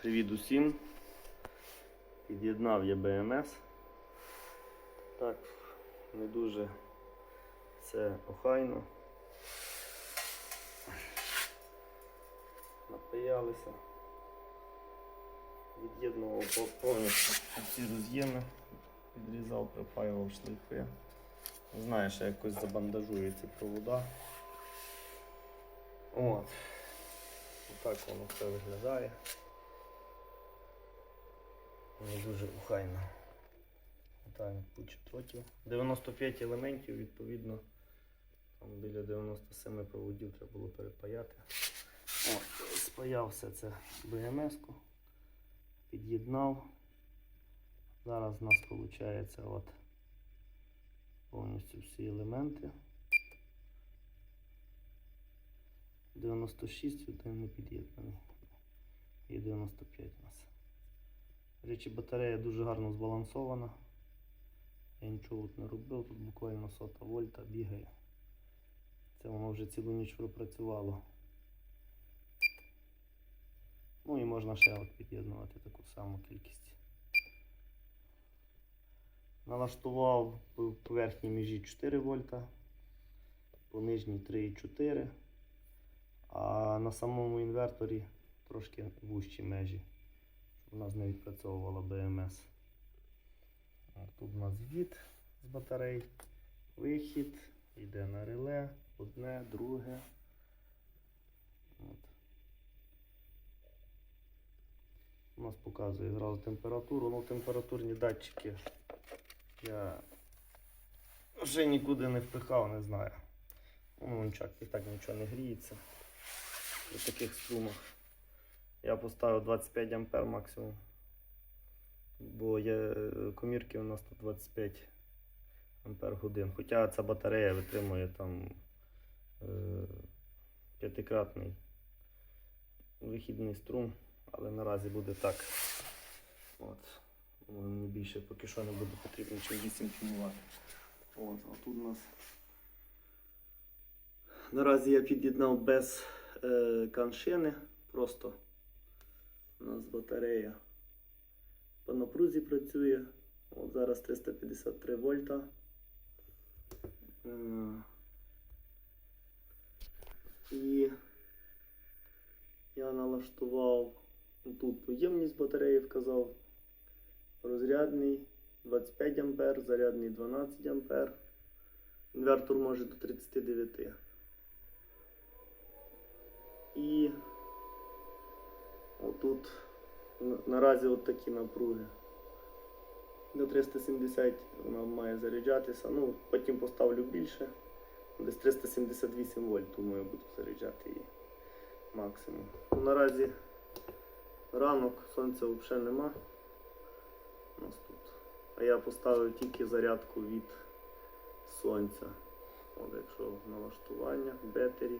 Привіт усім. Під'єднав я БМС. Так, не дуже все охайно. Напаялися. Від'єднував повністю всі роз'єми, підрізав, припаював шлейфи. Не знаю, що якось забандажую ці провода. От. Отак воно все виглядає. Не дуже охайно. Так, куча тротів. 95 елементів, відповідно. Там біля 97 проводів треба було перепаяти. О, спаяв все це БМС-ку. Під'єднав. Зараз у нас виходить от повністю всі елементи. 96 один не під'єднаний. І 95 у нас. Речі, батарея дуже гарно збалансована. Я нічого тут не робив, тут буквально сота вольта бігає. Це воно вже цілу ніч пропрацювало. Ну і можна ще от під'єднувати таку саму кількість. Налаштував по поверхній межі 4 вольта, по нижній 3,4, а на самому інверторі трошки вущі межі, у нас не відпрацьовувала БМС. Тут у нас вхід з батарей, вихід, йде на реле, одне, друге. От. У нас показує зразу температуру, ну температурні датчики я вже нікуди не впихав, не знаю. Ну, нічак, і так нічого не гріється при таких струмах. Я поставив 25 ампер максимум. Бо є е, комірки у нас тут 25 ампер годин. Хоча ця батарея витримує там е, п'ятикратний вихідний струм, але наразі буде так. От. Мені більше поки що не буде потрібно, чим 8 кВт. От, а тут у нас. Наразі я під'єднав без е, каншини, просто у нас батарея по напрузі працює. От зараз 353 вольта. Е, І я налаштував тут поємність батареї вказав. Розрядний 25 ампер, зарядний 12 ампер. Інвертор може до 39. І отут на- наразі от такі напруги. До 370 вона має заряджатися. Ну, потім поставлю більше. Десь 378 вольт, думаю, буду заряджати її максимум. Ну, наразі ранок, сонця взагалі нема. У нас тут. А я поставив тільки зарядку від сонця. От якщо налаштування, бетері.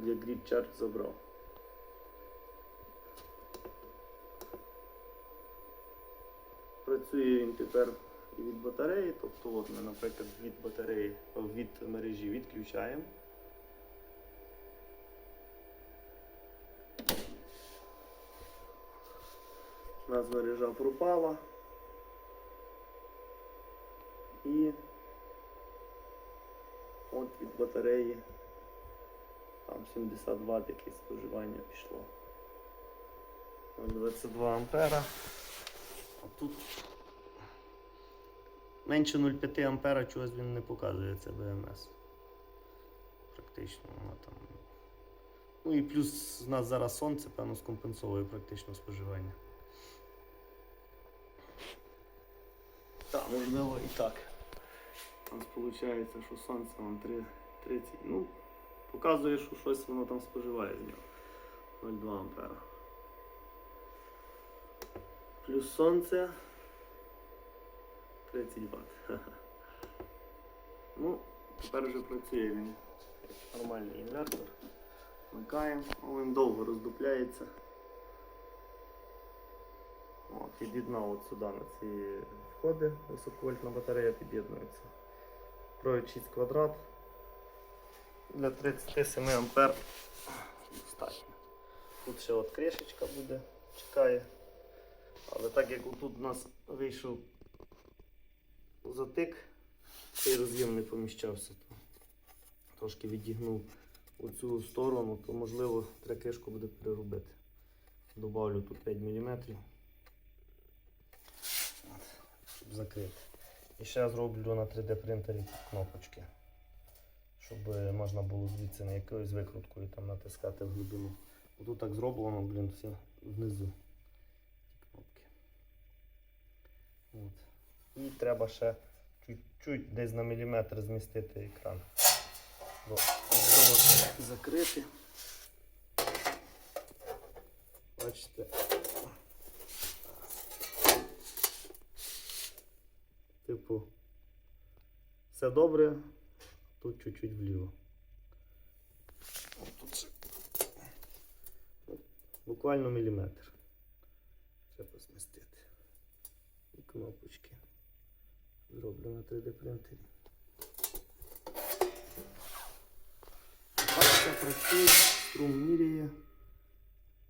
Grid Charge забрав. Працює він тепер і від батареї, тобто от ми, наприклад, від батареї, від мережі відключаємо. У нас мережа пропала. І от від батареї там 70 Вт якесь споживання пішло. 22 ампера. А тут менше 0,5 ампера чогось він не показує це БМС. Практично воно там. Ну і плюс у нас зараз сонце, певно, скомпенсовує практично споживання. Так, можливо і так. У нас виходить, що сонце 3, 30. Ну, показує, що щось воно там споживає з нього. 0,2 ампера. Плюс сонце 30 Вт. Ну, тепер вже працює він нормальний інвертор. Вмикаємо, Ну, він довго роздупляється. О, під'єднав от сюди на ці входи, високовольтна батарея під'єднується. Провід 6 квадрат для 37 ампер достатньо. Тут ще от кришечка буде, чекає. Але так як отут у нас вийшов затик, цей роз'єм не поміщався, то трошки відігнув у цю сторону, то можливо треба кришку буде переробити. Добавлю тут 5 мм, щоб закрити. І ще зроблю на 3D принтері кнопочки, щоб можна було звідси не якоюсь викруткою там натискати в глибину. Тут так зроблено, блін, все внизу. Ті кнопки. От. І треба ще чуть-чуть десь на міліметр змістити екран. Бо закрити. Бачите. Типу, все добре, тут чуть-чуть вліво. Буквально міліметр. Треба змістити. І кнопочки. Зроблю на 3D принтері. Все працює, струм міряє.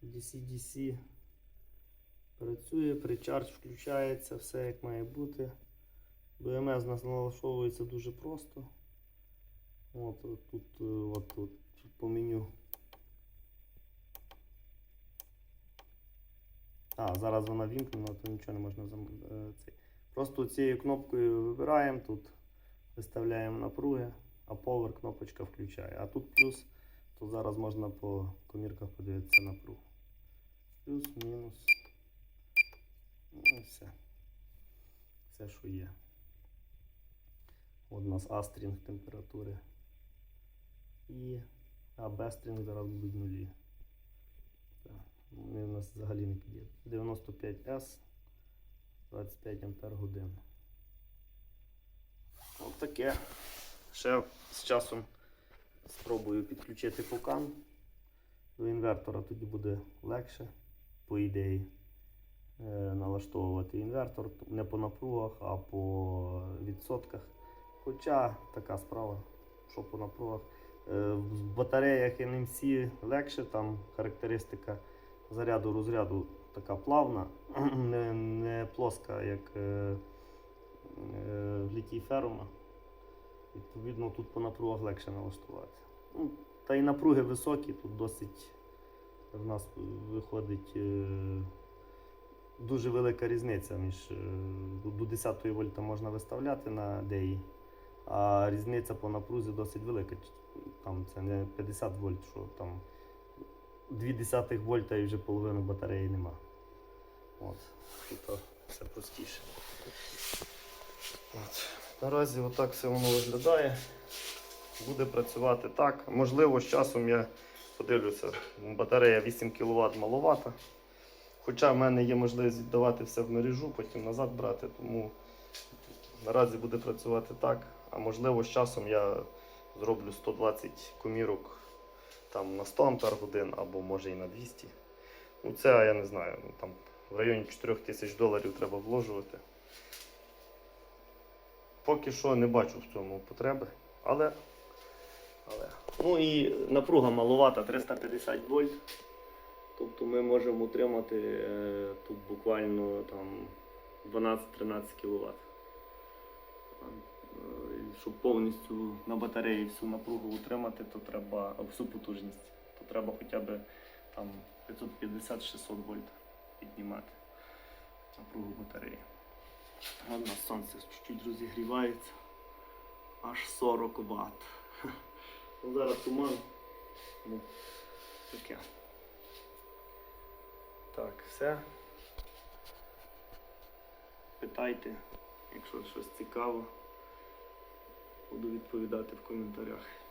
DC-DC працює, причардж включається, все як має бути. BMS у нас налаштовується дуже просто. От, от тут, е, от тут, тут по меню. А, зараз вона вімкнена, то нічого не можна зам... е, цей. Просто цією кнопкою вибираємо, тут виставляємо напруги, а Power кнопочка включає. А тут плюс, то зараз можна по комірках подивитися напругу. Плюс, мінус. Ну і все. Все, що є. От у нас А-стрінг температури. І а Б-стрінг зараз будуть нулі. Так, Вони у нас взагалі не підійдуть. 95С 25 ампер годин. Ось таке. Ще з часом спробую підключити покан до інвертора, тоді буде легше, по ідеї, е, налаштовувати інвертор не по напругах, а по відсотках. Хоча така справа, що по напругах. Е, В батареях NMC легше, там характеристика заряду розряду така плавна, не, не плоска, як е, е, літій ферума. Відповідно, тут по напругах легше налаштувати. Ну, та й напруги високі, тут досить в нас виходить е, дуже велика різниця між е, до 10 вольта можна виставляти на DI, а різниця по напрузі досить велика. Там це не 50 вольт, що там 0,2 вольта і вже половину батареї нема. От, тут все простіше. От. Наразі отак все воно виглядає. Буде працювати так. Можливо, з часом я подивлюся, батарея 8 кВт маловата. Хоча в мене є можливість віддавати все в мережу, потім назад брати, тому наразі буде працювати так. А можливо, з часом я зроблю 120 комірок там, на 100 Ампер годин або може і на 200. Ну, це я не знаю, ну, там в районі 4 тисяч доларів треба вложувати. Поки що не бачу в цьому потреби, але. але. Ну і напруга маловата 350 вольт. Тобто ми можемо утримати е, тут буквально там 12-13 кВт. Щоб повністю на батареї всю напругу утримати, то треба всю потужність, то треба хоча б там 550-600 вольт піднімати напругу батареї. Нас сонце чуть-чуть розігрівається. Аж 40 Вт. Ну, зараз туман. Ну, таке. Так, все. Питайте, якщо щось цікаво, буду відповідати в коментарях.